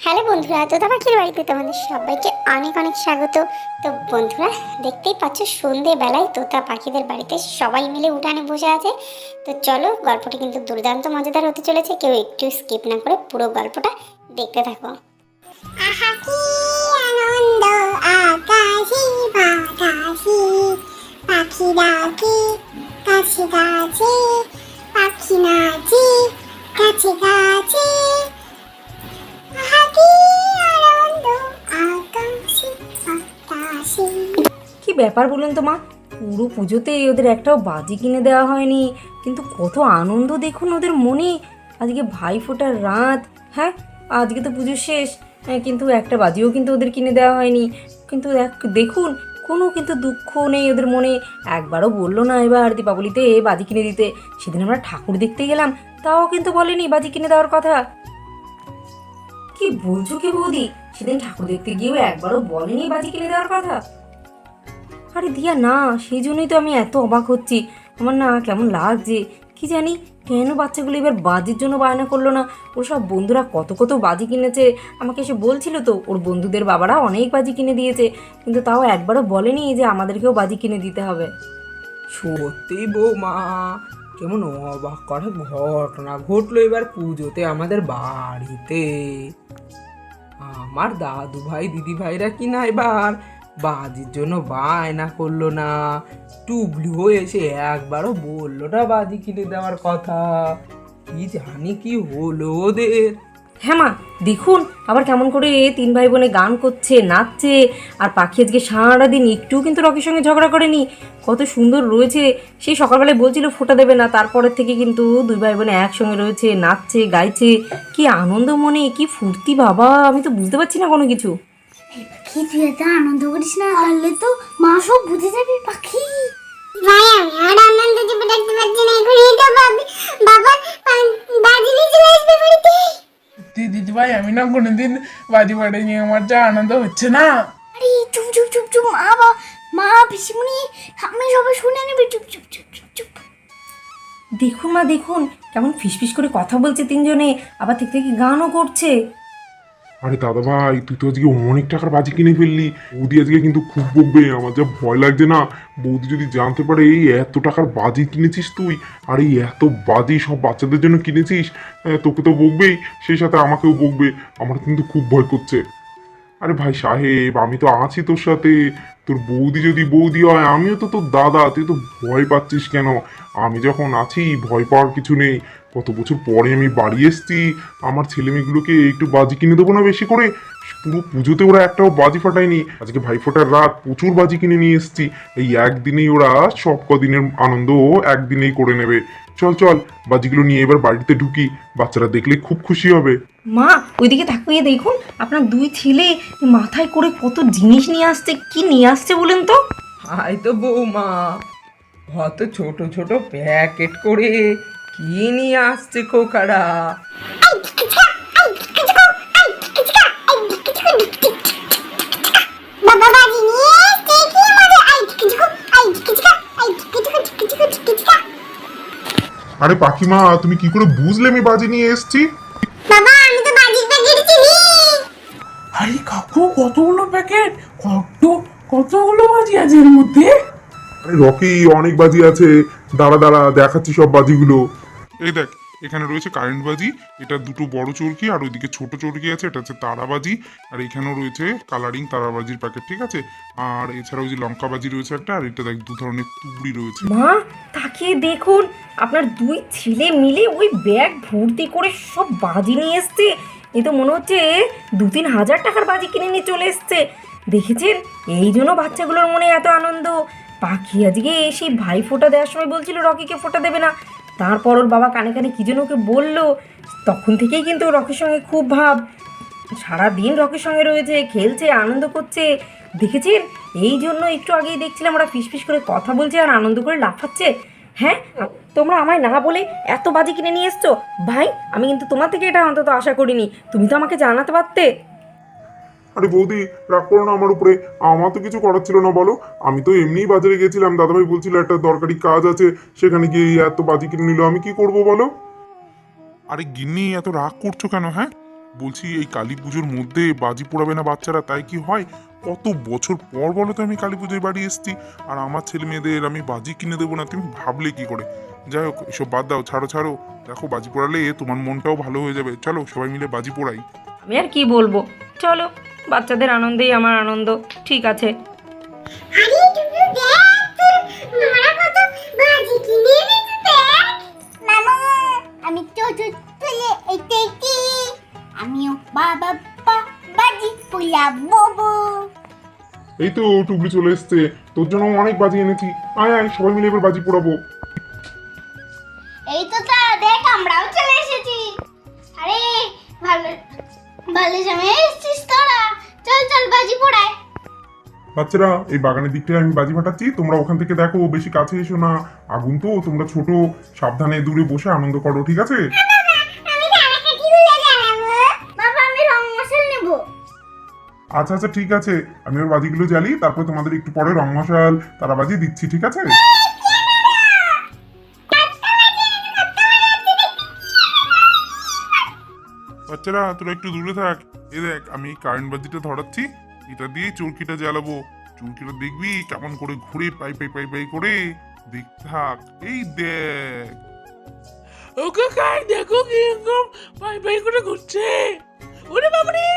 Hello বন্ধুরা তোতা পাখির বাড়িতে তোমাদের সবাইকে অনেক অনেক স্বাগত। তো বন্ধুরা, দেখতেই পাচ্ছ সন্ধেবেলায় তোতা পাখিদের বাড়িতে সবাই মিলে উঠানে বসে আছে। তো চলো, গল্পটি কিন্তু দুর্দান্ত মজাদার হতে চলেছে, কেউ একটু স্কিপ না করে পুরো গল্পটা দেখতে থাকো। আহা কি আনন্দ, আকাশে বাতাসে, পাখি ডাকে কাছে কাছে পাখি নাচে কাছে কাছে কি ব্যাপার বলুন তো মা? পুরো পুজোতে ওদের একটাও বাজি কিনে দেওয়া হয়নি। কিন্তু কত আনন্দ দেখুন ওদের মনে। আজকে ভাই ফোটার রাত। হ্যাঁ আজকে তো পুজো শেষ। হ্যাঁ, কিন্তু একটা বাজিও কিন্তু ওদের কিনে দেওয়া হয়নি। কিন্তু দেখুন কোনো কিন্তু দুঃখ নেই ওদের মনে। একবারও বলল না এবার দীপাবলিতে বাজি কিনে দিতে। সেদিন আমরা ঠাকুর দেখতে গেলাম। তাও কিন্তু বলেনি বাজি কিনে দেওয়ার কথা। কি বলছো কি বৌদি? সেদিন ঠাকুর দেখতে গিয়েও একবারও বলেনি বাজি কিনে দেওয়ার কথা। আরে দিয়া না, সেই জন্যই তো আমি এত অবাক হচ্ছি। আমার না কেমন লাগছে। কি জানি, কেন বাচ্চাগুলো এবার বাজির জন্য বায়না করল না? ওর সব বন্ধুরা কত কত বাজি কিনেছে। আমাকে এসে বলছিল তো, ওর বন্ধুদের বাবারা অনেক বাজি কিনে দিয়েছে। কিন্তু তাও একবারও বলেনি যে আমাদেরকেও বাজি কিনে দিতে হবে। সত্যি বৌমা কেমন অবাক করা ঘটনা ঘটলো এবার পুজোতে আমাদের বাড়িতে। আমার দাদু ভাই, দিদি ভাইরা কি না এবার বাজির জন্য বায়না করল না। টুবলুও এসে একবারও বলল না বাজি কিনে দেওয়ার কথা। কি জানি কি হলো ওদের। হ্যাঁ মা, দেখুন, আবার কেমন করে তিন ভাই বোনে গান করছে, নাচছে, আর পাখি আজকে সারাদিন একটু কিন্তু রকির সঙ্গে ঝগড়া করেনি। কত সুন্দর রয়েছে। সেই সকালবেলায় বলছিল, ফোটা দেবে না। তারপরের থেকে কিন্তু দুই ভাই বোনে একসঙ্গে রয়েছে, নাচছে, গাইছে। কি আনন্দ মনে, কি ফুর্তি বাবা, আমি তো বুঝতে পারছি না কোনো কিছু। পাখি, তুই এত আনন্দ করিস না তো মা সব বুঝে যাবে, পাখি। না বাবা চলে আসবে বাড়িতে। দিদি ভাই আমি না কোনোদিন বাজি বাড়িনি আমার যা আনন্দ হচ্ছে না আরে চুপ চুপ চুপ চুপ মা বা মা পিসিমণি আমি সবাই শুনে নেবে চুপ চুপ চুপ চুপ চুপ দেখুন মা দেখুন কেমন ফিস ফিস করে কথা বলছে তিনজনে আবার থেকে থেকে গানও করছে আরে দাদা ভাই তুই তো আজকে অনেক টাকার বাজি কিনে ফেললি। বৌদি আজকে কিন্তু খুব বকবে, আমার যা ভয় লাগছে না। বৌদি যদি জানতে পারে, এই এত টাকার বাজি কিনেছিস তুই? আর এই এত বাজি সব বাচ্চাদের জন্য কিনেছিস? তোকে তো বকবেই, সেই সাথে আমাকেও বকবে। আমার কিন্তু খুব ভয় করছে। আরে ভাই সাহেব, আমি তো আছি তোর সাথে। তোর বৌদি যদি বৌদি হয়, আমিও তো তোর দাদা। তুই তো ভয় পাচ্ছিস কেন? আমি যখন আছি, ভয় পাওয়ার কিছু নেই। কত বছর পরে আমি বাড়ি এসেছি আমার ছেলে মেয়েগুলোকে একটু বাজি কিনে দেবো না বেশি করে? পুরো পুজোতে ওরা একটাও বাজি ফাটায়নি। আজকে ভাই ফোটার রাত প্রচুর বাজি কিনে নিয়ে এসেছি। এই একদিনেই ওরা সব কদিনের আনন্দ একদিনেই করে নেবে। চল চল বাজিগুলো নিয়ে এবার বাড়িতে ঢুকি। বাচ্চারা দেখলে খুব খুশি হবে। মা ওইদিকে তাকিয়ে দেখুন। আপনার দুই ছেলে মাথায় করে কত জিনিস নিয়ে আসছে কি নিয়ে আসছে বলেন তো? হাই তো বৌমা কত ছোট ছোট প্যাকেট করে কি নিয়ে আসছে খোকারা আরে পাখিমা তুমি কি করে বুঝলে আমি বাজি নিয়ে এসেছি? বাবা আমি তো বাজির প্যাকেট চিনি আরে কাকু কতগুলো প্যাকেট? কত কতগুলো বাজি আছে এর মধ্যে? আরে রকি অনেক বাজি আছে। দাঁড়া দাঁড়া দেখাচ্ছি সব বাজিগুলো। এই দেখ, এখানে রয়েছে কারেন্ট বাজি, এটা দুটো বড় চরকি, আর ওইদিকে ছোট চরকি আছে, এটা হচ্ছে তারাবাজি আর এখানেও রয়েছে কালারিং তারাবাজির প্যাকেট ঠিক আছে? আর এছাড়াও যে লঙ্কা বাজি রয়েছে একটা, আর এটা দেখ, দু ধরনের তুবড়ি রয়েছে। মা, তাকিয়ে দেখুন, আপনার দুই ছেলে মিলে ওই ব্যাগ ভর্তি করে সব বাজি নিয়ে এসছে। এ তো মনে হচ্ছে দু তিন হাজার টাকার বাজি কিনে নিয়ে চলে এসছে। দেখেছেন? এই জন্য বাচ্চাগুলোর মনে এত আনন্দ। পাখি আজকে সেই ভাই ফোঁটা দেওয়ার সময় বলছিল, রকিকে ফোটা দেবে না। তারপর ওর বাবা কানে কানে কী যেন ওকে বলল, তখন থেকেই কিন্তু রকির সঙ্গে খুব ভাব। সারাদিন রকির সঙ্গে রয়েছে, খেলছে, আনন্দ করছে। দেখেছেন? এই জন্য একটু আগেই দেখছিলাম ওরা ফিসফিস করে কথা বলছে আর আনন্দ করে লাফাচ্ছে। হ্যাঁ? তোমরা আমায় না বলে এত বাজি কিনে নিয়ে এসছো? ভাই, আমি কিন্তু তোমার থেকে এটা অন্তত আশা করিনি। তুমি তো আমাকে জানাতে পারতে। আরে বৌদি রাগ করো না আমার উপরে। আমার তো কিছু করার ছিল না বলো। আমি তো এমনিই বাজারে গেছিলাম। দাদাভাই বলছিল একটা দরকারি কাজ আছে। সেখানে গিয়ে এত বাজি কিনে নিল। আমি কি করব বলো? আরে গিন্নি এত রাগ করছ কেন হ্যাঁ? বলছি এই কালী পুজোর মধ্যে বাজি পোড়াবে না বাচ্চারা তাই কি হয়? কত বছর পর বলো তো আমি কালী পুজোয় বাড়ি এসেছি। আর আমার ছেলে মেয়েদের আমি বাজি কিনে দেবো না তুমি ভাবলে কি করে? যাই হোক এসব বাদ দাও ছাড়ো ছাড়ো। দেখো বাজি পোড়ালে তোমার মনটাও ভালো হয়ে যাবে। চলো সবাই মিলে বাজি পোড়াই। আমি আর কি বলব? চলো। বাচ্চাদের আনন্দেই আমার আনন্দ। ঠিক আছে। আরে টুকু দেখ তোর মারা কত বাজি কিনে এনেছে দেখ। মামা আমি আমিও বাবা বাজি পোলাবো এই তো টুবলি চলে এসছে। তোর জন্য অনেক বাজি এনেছি। আয় আয় সবাই মিলে এবার বাজি পোড়াবো। এই তো তা দেখ আমরাও চলে এসেছি। আরে ভালো ভালো সময় এসেছিস তোরা। চল চল বাজি পোড়ায়। বাচ্চারা এই বাগানের দিকটায় আমি বাজি ফাটাচ্ছি। তোমরা ওখান থেকে দেখো বেশি কাছে এসো না। আগুন তো তোমরা ছোট সাবধানে দূরে বসে আনন্দ করো ঠিক আছে? আমি আচ্ছা আচ্ছা ঠিক আছে। আমি ওর বাজিগুলো জ্বালি তারপর তোমাদের একটু পরে রং মশাল তারা বাজি দিচ্ছি ঠিক আছে? বাচ্চারা তোরা একটু দূরে থাক। এ দেখ আমি এই কারেন্ট বাতিটা ধরাচ্ছি এটা দিয়ে চুরকিটা জ্বালাবো। চুরকিটা দেখবি কেমন করে ঘুরে পাই পাই পাই পাই করে দেখ থাক এই দেখ। ও কাকাই দেখো কি পাই পাই করে ঘুরছে। ওরে বাবারে!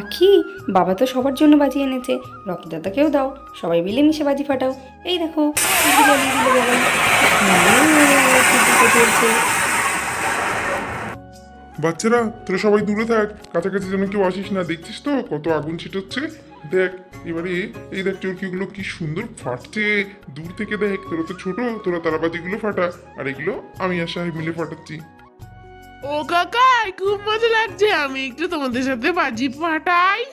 আখি বাবা তো সবার জন্য বাজি এনেছে। রকি দাদাকেও দাও, সবাই মিলে মিশে বাজি ফাটাও। এই দেখো। বাচ্চারা, তোরা সবাই দূরে থাক। কাছাকাছি যেন কেউ আসিস না। দেখছিস তো কত আগুন ছিটাচ্ছে? দেখ, এবারে এই দেখ চরকিগুলো কি সুন্দর ফাটছে। দূর থেকে দেখ, তোরা তো ছোট, তোরা তারাবাজিগুলো ফাটা। আর এগুলো আমি আর সাহেব মিলে ফাটাচ্ছি। ও কাকাই খুব মজা লাগছে। আমি একটু তোমাদের সাথে বাজি ফাটাই।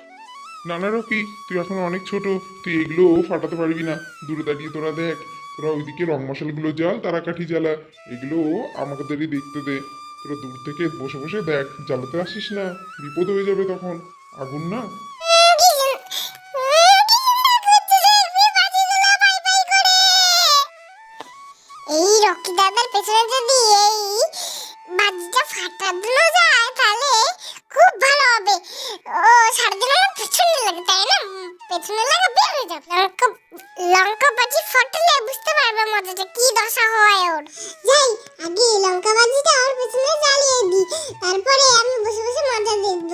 নানা রকি তুই এখন অনেক ছোট। তুই এগুলো ফাটাতে পারবি না। দূরে দাঁড়িয়ে তোরা দেখ। তোরা ওইদিকে রং মশালগুলো জ্বাল তারা কাঠি জ্বালা। এগুলো আমাদেরই দেখতে দে। তোরা দূর থেকে বসে বসে দেখ, জ্বালাতে আসিস না। বিপদ হয়ে যাবে তখন। আগুন না? ফাটানো যায় তাহলে খুব ভালো হবে। ও সারাদিন আমার পেছনে লাগে তাই না? পেছনে লাগা বের হয়ে যাবে লঙ্কা লঙ্কা বাজি ফাটালে বুঝতে পারবে মজাটা কি দশা হয় ওর। যাই আগে লঙ্কা বাজিটা ওর পেছনে জ্বালিয়ে দিই তারপরে আমি বসে বসে মজা দেখব।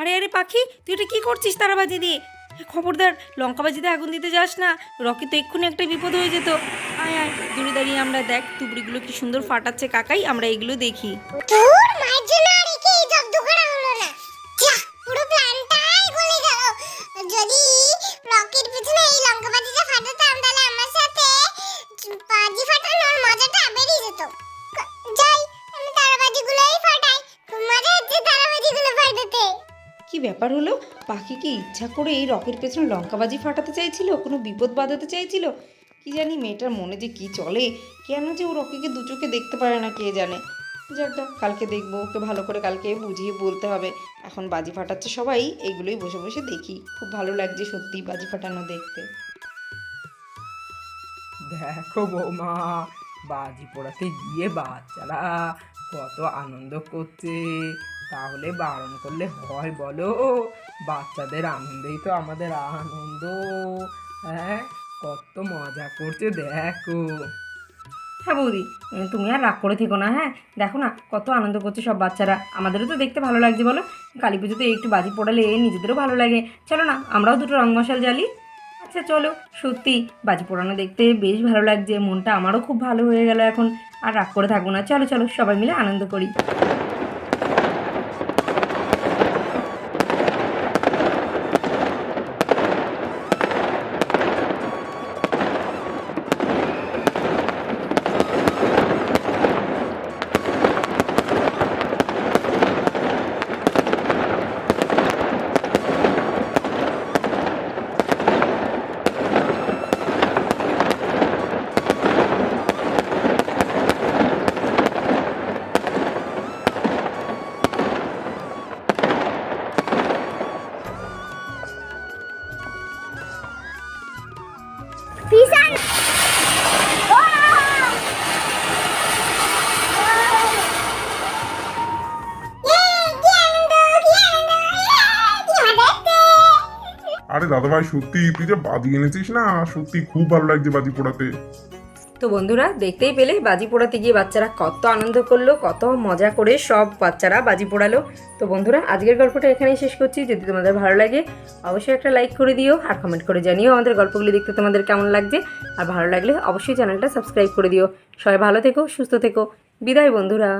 আরে আরে পাখি তুই এটা কি করছিস তারা বাজি দিয়ে খবরদার লঙ্কা বাজিতে আগুন দিতে যাস না। রকি তো এক্ষুনি একটা বিপদ হয়ে যেত। আয় আয় দূরে দাঁড়িয়ে আমরা দেখ তুবড়িগুলো কি সুন্দর ফাটাচ্ছে কাকাই আমরা এগুলো দেখি। মায়ের জন্য আর একে জব্দ করা হলো না। পুরো প্ল্যানটাই গলে গেল। যদি রকের পিছনে এই লঙ্কা বাজিটা ফাটাতাম, তাহলে আমার সাথে বাজি ফাটানোর মজাটা বেরিয়ে যেত। যাই, আমি তারাবাজিগুলোই ফাটাই। খুব মজা হচ্ছে তারাবাজিগুলো ফাটাতে। কি ব্যাপার হলো? পাখি কি ইচ্ছা করে এই রকের পেছনে লঙ্কাবাজি ফাটাতে চাইছিল? কোনো বিপদ বাঁধাতে চাইছিল? কি জানি মেয়েটার মনে যে কি চলে? কেন যে ও রকিকে দু চোখে দেখতে পারে না, কে জানে? যাক গা, কালকে দেখব ওকে ভালো করে কালকে বুঝিয়ে বলতে হবে। এখন বাজি ফাটাচ্ছে সবাই এইগুলোই বসে বসে দেখি। খুব ভালো লাগছে সত্যি বাজি ফাটানো দেখতে। দেখো বৌমা বাজি পোড়াতে গিয়ে বাচ্চারা কত আনন্দ করছে। তাহলে বারণ করলে হয় বলো বাচ্চাদের আনন্দেই তো আমাদের আনন্দ। হ্যাঁ কত মজা করছে দেখো। হ্যাঁ বৌদি তুমি আর রাগ করে থেকো না হ্যাঁ? দেখো না, কত আনন্দ করছে সব বাচ্চারা। আমাদেরও তো দেখতে ভালো লাগছে, বলো? কালী পুজোতে একটু বাজি পড়ালে নিজেদেরও ভালো লাগে। চলো না, আমরাও দুটো রং মশাল জ্বালি। আচ্ছা চলো, সত্যি, বাজি পোড়ানো দেখতে বেশ ভালো লাগছে, মনটা আমারও খুব ভালো হয়ে গেল এখন। আর রাগ করে থাকব না, চলো চলো, সবাই মিলে আনন্দ করি। আরে দাদা ভাই সত্যি, তুই যে বাজি এনেছিস না, সত্যি খুব ভালো লাগছে বাজি পোড়াতে। তো বন্ধুরা, দেখতেই পেলে বাজি পোড়াতে গিয়ে বাচ্চারা কত আনন্দ করল, কত মজা করে সব বাচ্চারা বাজি পোড়ালো। তো বন্ধুরা, আজকের গল্পটা এখানেই শেষ করছি। যদি তোমাদের ভালো লাগে, অবশ্যই একটা লাইক করে দিও আর কমেন্ট করে জানিও আমাদের গল্পগুলি দেখতে তোমাদের কেমন লাগছে। আর ভালো লাগলে অবশ্যই চ্যানেলটা সাবস্ক্রাইব করে দিও। সবাই ভালো থেকো, সুস্থ থেকো। বিদায় বন্ধুরা।